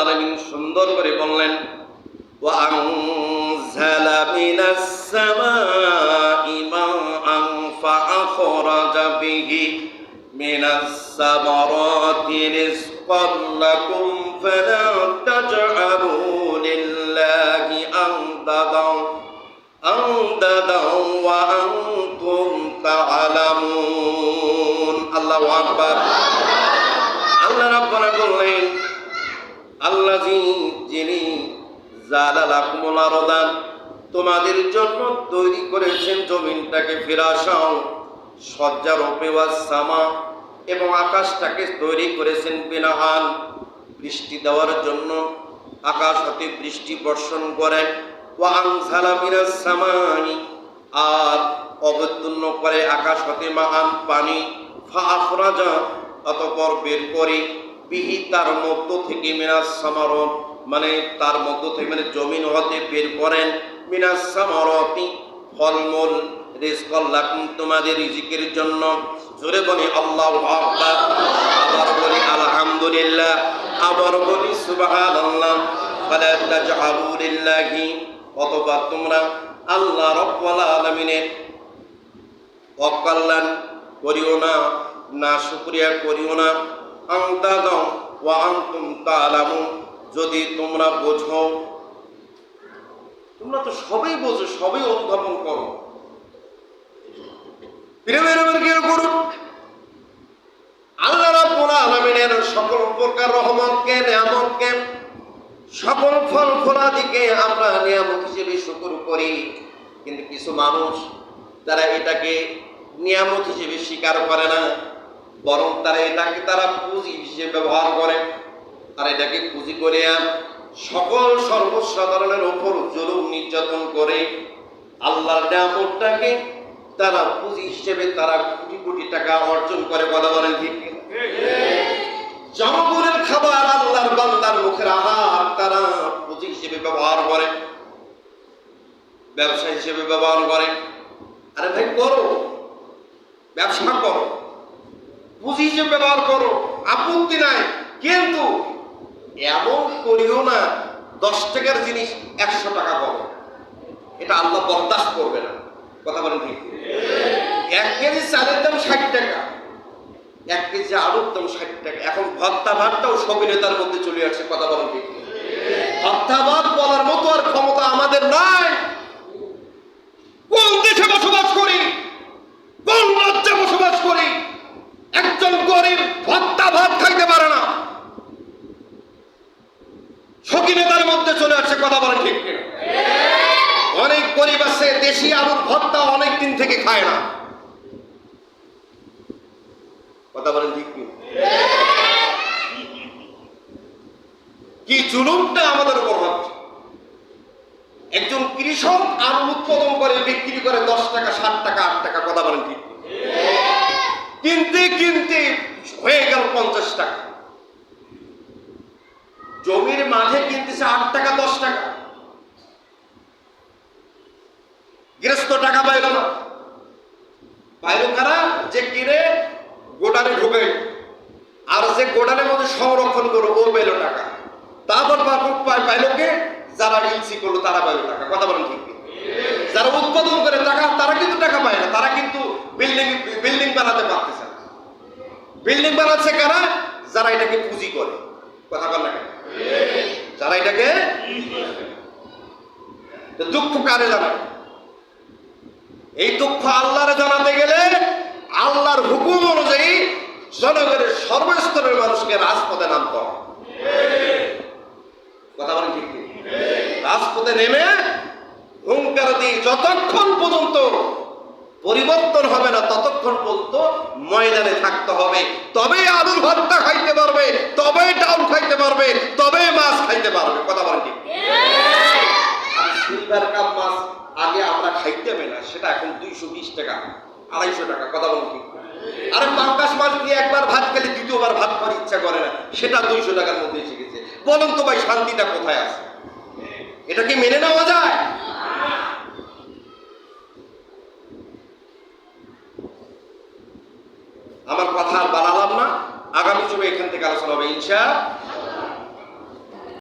আলামিন সুন্দর করে বললেন وأنزل من السماء ماء فأخرج به من الثمرات رزقا لكم فلا تجعلوا لله أندادا أندادا وأنتم تعلمون الله أكبر আল্লাজি যিনি জালালাকুমুল তোমাদের জন্য তৈরি করেছেন জমিনটাকে ফিরাসাও সজ্জার ওপেওয়াজ সামা, এবং আকাশটাকে তৈরি করেছেন বিনাহান বৃষ্টি দেওয়ার জন্য আকাশ হতে বৃষ্টি বর্ষণ করেন সামানি, আর অবতীর্ণ করে আকাশ হতে মহান পানি। অতপর বের করে। বিহি তার মধ্য থেকে মিনাস সামারত মানে তার মধ্য থেকে মানে জমিন হতে বের করেন। মিনাস সামারতি, ফলমূল রিজকাল্লাকুম তোমাদের রিজিকের জন্য। জোরে বলি, আল্লাহু আকবার। আবার বলি, আলহামদুলিল্লাহ। আবার বলি, সুবহানাল্লাহ। ফালা তাজআলু লিল্লাহি। অথবা তোমরা আল্লাহ রব্বুল আলামিনের অকল্যাণ করিও না না শুক্রিয়া করিও না। যদি তোমরা বোঝো। তোমরা তো সবই বোঝো, সবই অনুধাবন করো। আল্লাহ রাব্বুল আলামিনের সকল প্রকার রহমতকে, নিয়ামতকে, সকল ফল ফলাদিকে আমরা নিয়ামত হিসেবে শুকর করি। কিন্তু কিছু মানুষ তারা এটাকে নিয়ামত হিসেবে স্বীকার করে না বরং তারা এটাকে তারা পুঁজি হিসেবে ব্যবহার করে। আর এটাকে পুঁজি করে সকল সর্বসাধারণের ওপর জুলুম নির্যাতন করে আল্লাহর নিয়ামতটাকে তারা পুঁজি হিসেবে তারা কোটি কোটি টাকা অর্জন করে, কথা বলেন ঠিক? জনগণের খাবার আল্লাহর বান্দার মুখের আহার তারা পুঁজি হিসেবে ব্যবহার করে, ব্যবসা হিসেবে ব্যবহার করে। আরে ভাই, করো। ব্যবসা করো। পুঁজি হিসেবে ব্যবহার করো, আপত্তি নাই। কিন্তু এমন করিও না, দশ টাকার জিনিস একশো টাকা করো এটা আল্লাহ বরদাস্ত করবে না। কথা বলেন ঠিক? এক কেজি চালের দাম ষাট টাকা। এক কেজি আলুর দাম ষাট টাকা। এখন ভত্তা ভাতটাও সবিনেতার মধ্যে চলে আসছে। কথা বলেন ঠিক? ভত্তা ভাত বলার মতো আর ক্ষমতা আমাদের নাই কোন দেশে বসবাস করি কোন রাজ্যে বসবাস করি একজন ভত্তা ভাত খাইতে পারে না। সকিনেতার মধ্যে চলে আসছে, কথা বলেন ঠিক অনেক আছে দেশি আলুর ভত্তা অনেক দিন থেকে খায় না। কথা বলেন ঠিক কি কি জুলুমটা আমাদের উপর হচ্ছে? একজন কৃষক আলু উৎপাদন করে, বিক্রি করে দশ টাকা সাত টাকা, আট টাকা, কথা বলেন ঠিক কিনতে কিনতে হয়ে গেল পঞ্চাশ টাকা। জমির মাঝে কিনতেছে আট টাকা, দশ টাকা। গৃহস্থ টাকা পাইল না। পাইল কারা? যে কিনে গোডানে ঢুকে আর যে গোডানের মধ্যে সংরক্ষণ করল, ও পেল টাকা। তারপর পাই- পাইলো কে? যারা ইলসি করল, তারা পাইলো টাকা। কথা বলেন ঠিক যারা উৎপাদন করে টাকা তারা কিন্তু টাকা পায় না। তারা কিন্তু বিল্ডিং বিল্ডিং বানাতে পারতেছে বিল্ডিং বানাচ্ছে কারা? যারা এটাকে পুঁজি করে। কথা বল না যারা এটাকে দুঃখ কারে জানায়? এই দুঃখ আল্লাহরে জানাতে গেলে আল্লাহর হুকুম অনুযায়ী জনগণের সর্বস্তরের মানুষকে রাজপথে নামতে হবে। কথা বলেন ঠিক রাজপথে নেমে হুঙ্কার দিয়ে যতক্ষণ পরিবর্তন হবে না, ততক্ষণ পর্যন্ত ময়দানে থাকতে হবে। তবে আলুর ভর্তা খাইতে পারবে, তবে ডাউন খাইতে পারবে, তবে মাছ খাইতে পারবে। কথা বলেন ঠিক? সিলভার কাপ মাছ আগে আমরা খাইতে হবে না, সেটা এখন দুইশো বিশ টাকা, আড়াইশো টাকা, কথা বলেন ঠিক? আরে পাঙ্কাশ মাছ দিয়ে একবার ভাত খেলে দ্বিতীয়বার ভাত খাওয়ার ইচ্ছা করে না, সেটা দুইশো টাকার মধ্যে এসে গেছে। বলুন তো ভাই, শান্তিটা কোথায় আছে? এটা কি মেনে নেওয়া যায়? আমার কথা আর বাড়ালাম না। আগামী যুগে এখান থেকে আলোচনা হবে ইনশা